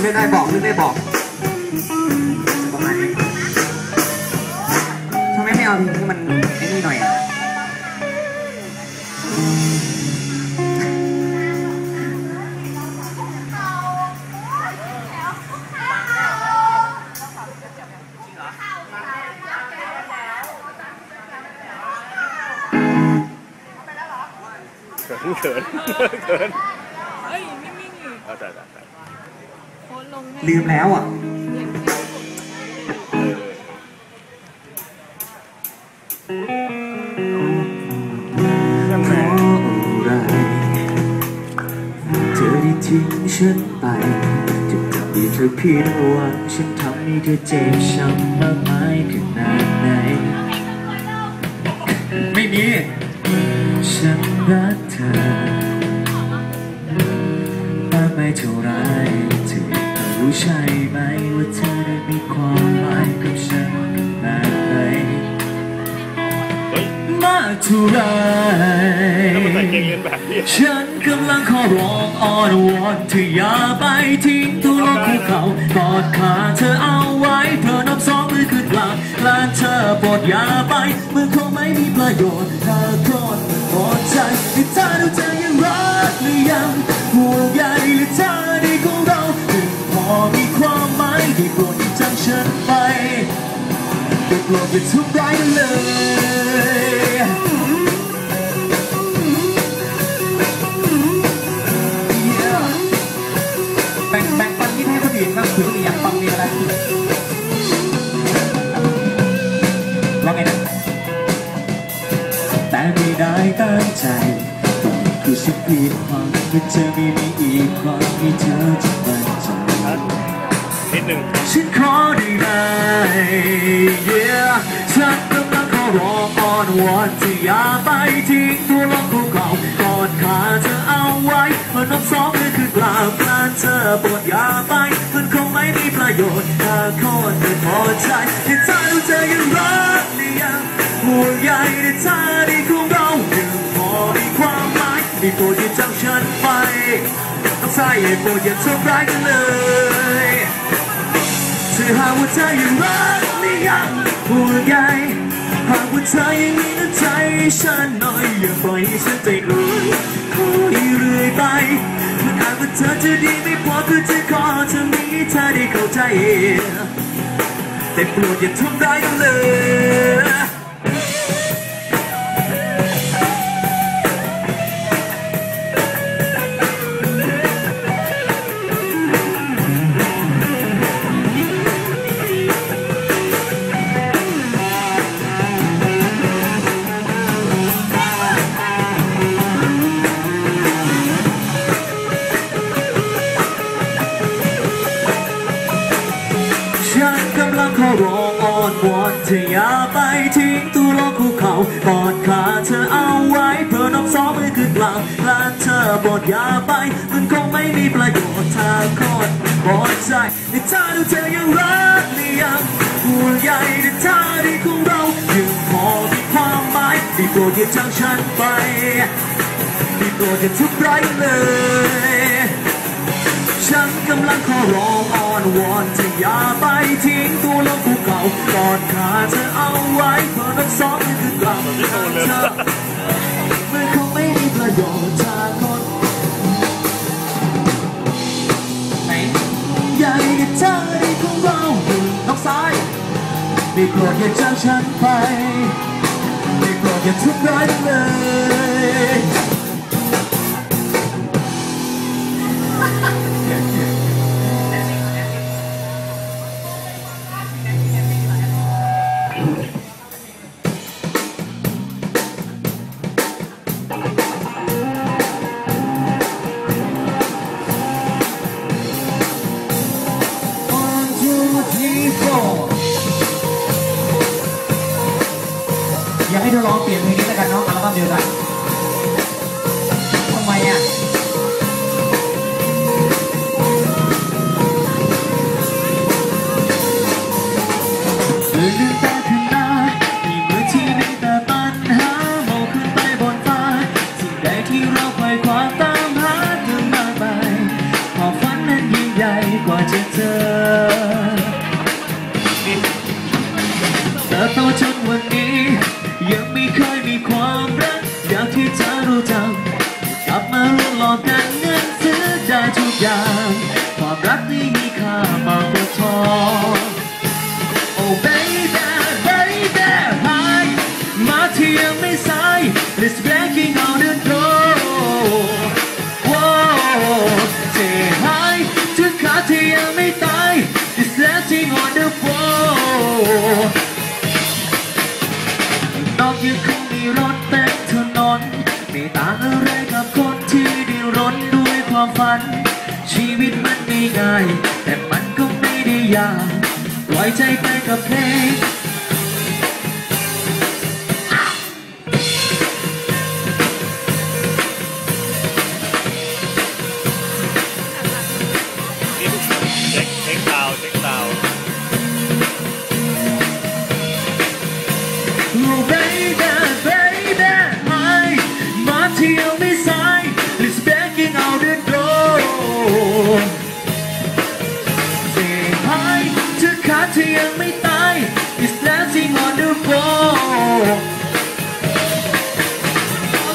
ไม่ได้บอกไม่ได้บอกประมาณนี้ทำไมไม่เอาเพลงที่มันไอ้นี่หน่อยอะเขินเขินเขินเอ้ยนิ่งๆอยู่เอาแต่แต่แต่โพสต์ ลงให้ลืมแล้วอะเออเพราะอะไรเธอได้ทิ้งฉันไปจะทำให้เธอผิดหวังฉันทำให้เธอเจ็บช้ำมากมายขนาดไหน ไม่มี ฉันรักเธอมากไม่เท่าไรเธอ รู้ใช่ไหมว่าเธอได้มีความหมายกับฉันขนาดไหนเฮ้ยมากเท่าไรแล้วมันใส่เกงเรียนแบบนี้ฉันกำลังขอร้องอ้อนวอนเธออย่าไปทิ้งตัวลงภูเขากอดขาเธอเอาไว้เธอนับสองมือขึ้นกลางและเธอโปรดอย่าไปมือคงไม่มีประโยชน์เธอโคตรพอใจที่เธอดูเธอยังรักหรือยัง ได้โปรดอย่าจำฉันไปได้โปรดอย่าทุบร้ายกันเลยแบ่งแบ่งปันที่ให้คนอื่นบ้างถือว่าอยากฟังมีอะไรว่าไงนะแต่ไม่ได้ตั้งใจคือฉันผิดหวังว่เธอไม่มีอีกครั้งที่เธอจะมั่นใจนิด หนึ่งฉันขอได้ไหม yeah ฉันกำลังขอร้องอ้อนวอนที่อย่าไปทิ้งตัวลงภูเขากอดขาเธอเอาไว้เมื่อน้ำสองมือคือกลางกลานเธอปวดอย่าไปมันคงไม่มีประโยชน์ถ้าโคตรไม่พอใจที่เธอรู้เธอยังรักหรือยังห่วงใยในเธอที่ของเรายังพอมีความหมายได้โปรดอย่าจำฉันไปต้องใส่ให้โปรดอย่าทำร้ายกันเลยถ้า หากว่าเธอยังรักไม่ยังห่วงใยหากว่าเธอยังมีน้ำใจให้ฉันหน่อยอย่าปล่อยให้ฉันใจกลัวคอยเรื่อยไปมันอาจว่าเธอจะดีไม่พอเพื่อจะขอเธอมีเธอได้เข้าใจ แต่โปรดอย่าทำร้ายกันเลย ไปทิ้งตัวลงภูเขากอดขาเธอเอาไว้เพื่อน้องสองมือขึ้นกลางและเธอโปรดยาไป มันคงไม่มีประโยชน์ถ้าคตรพอใจในเธอดูเธอยังรักหรือยังห่วงใยในเธอที่ของเรายังพอมีความหมายได้โปรดอย่าจางฉันไปได้โปรดอย่าทุบร้ายเลย ฉันกำลังขอร้องอ้อนวอนเธอย่าไปทิ้งตัวลงภูเขากอดขาเธอเอาไว้เพื่อน้องสองมือคือกลับเธอมันคงไม่มีประโยชน์ถ้าคนใหญ่กับเธอที่ของเราอยู่นอกซ้ายได้โปรดอย่าจำฉันไปได้โปรดอย่าทุบร้ายเลย อย่าง ความรักนี่มีค่ามากกว่าทอง Oh baby baby hi มาที่ยังไม่สาย Let's breaking on the door Whoa say hi ถึงขาที่ยังไม่ตาย It's landing on the floor นอกยังคงมีรถเต็มถนนไม่ต่างอะไรกับคนที่ดิ้นรนด้วยความฝัน ชีวิตมันไม่ง่าย แต่มันก็ไม่ได้ยากปล่อยใจไปกับเพลง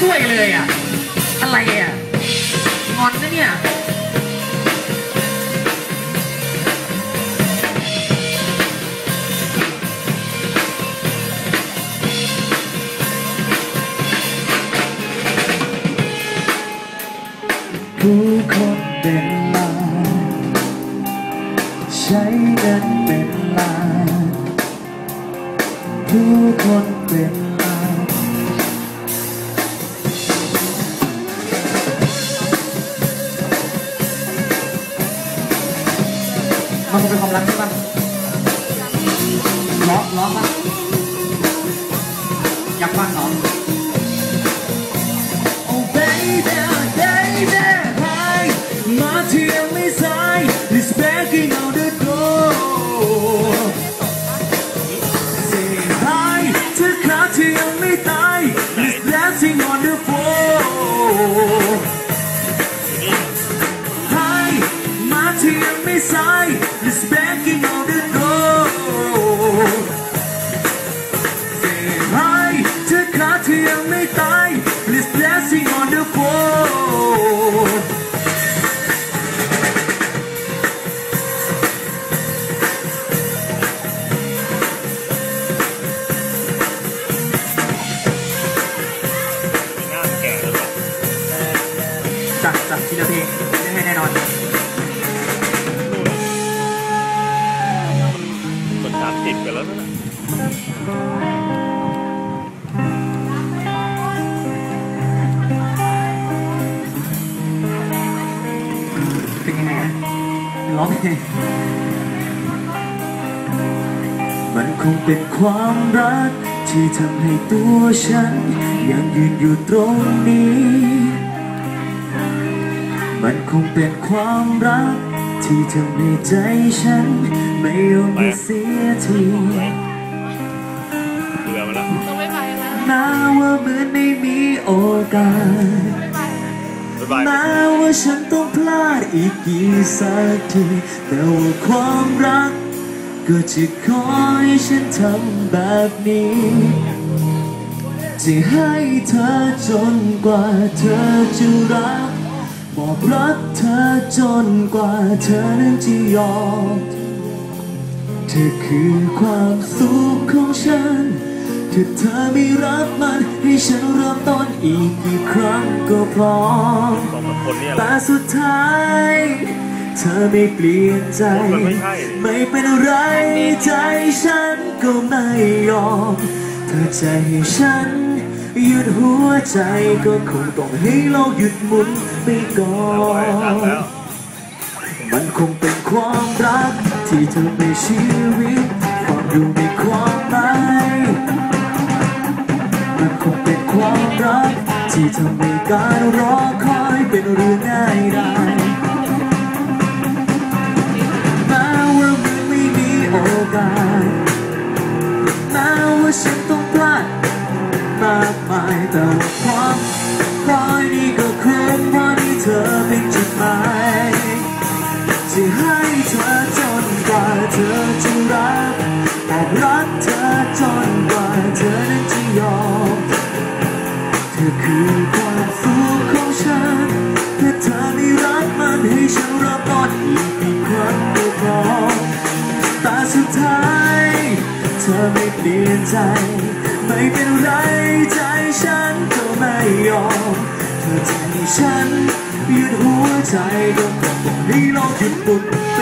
ช่วยเลยอะ อะไรอะ งอนนะเนี่ยผู้คนเป็นลานใช้เงินเป็นลานผู้คนเป็น มันคงเป็นความรักใช่ปะล้อล้อปะอยากฟังเหรอ Oh baby, baby, hi มาเที่ยวไม่สาย It's banging on the door Say hi เธอขาที่ยังไม่ตาย It's dancing on the floor แล้วนะเป็นยังไงนะร้องเพลงมันคงเป็นความรัก ที่ทำให้ตัวฉัน ยังยืนอยู่ตรงนี้ มันคงเป็นความรัก ที่ทำให้ใจฉัน ไม่ยอมให้เสียทีเบื่อมาแล้วต้องไม่ไปแล้วแม้ว่าเหมือนไม่มีโอกาสบ๊ายบายแม้ว่าฉันต้องพลาดอีกกี่สักที แต่ว่าความรัก ก็จะขอให้ฉันทำแบบนี้จะให้เธอจนกว่าเธอจะรัก บอกรักเธอจนกว่าเธอนั้นจะยอม เธอคือความสุขของฉัน ถ้าเธอไม่รับมันให้ฉันเริ่มต้นอีกกี่ครั้งก็พร้อมสองสามคนเนี่ยแหละแต่สุดท้ายเธอไม่เปลี่ยนใจมันไม่ใช่ไม่เป็นไรใจฉันก็ไม่ยอม เธอจะให้ฉัน หยุดหัวใจก็คงต้องให้โลกหยุดหมุนไปก่อน มันคงเป็นความรักที่เธอในชีวิตฟังดูมีความหมายมันคงเป็นความรักที่ทำให้การรอคอยเป็นเรื่องง่ายได้แม้ว่ามันไม่มีโอกาสแม้ว่าฉันต้องพลาดายแต่ว่าความรอยนี้ก็คุ้มเพราะที่เธอเป็นจุดหมายทจะให้เธอจนกว่าเธอจะรักบอกรักเธอจนกว่าเธอนั้นจะยอมเธอคือความสุขของฉันแค่เธอไม่รักมันให้ฉันรับต้อนอีกอีกครั้งก็พอแต่สุดท้ายเธอไม่เปลี่ยนใจ ฉันยืดหัวใจก็บอกให้ลองหยุดบุดไป